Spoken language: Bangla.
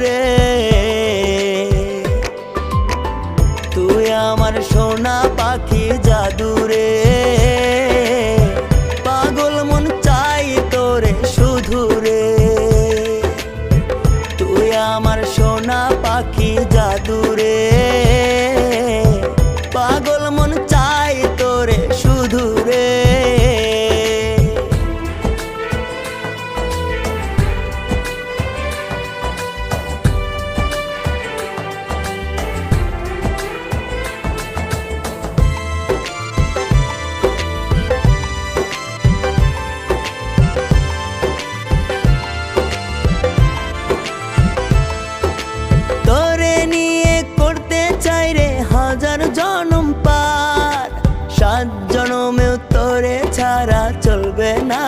রে। তুই আমার সোনা পাখি জাদুরে জনম পার। সাত জনমেও তোরে ছাড়া চলবে না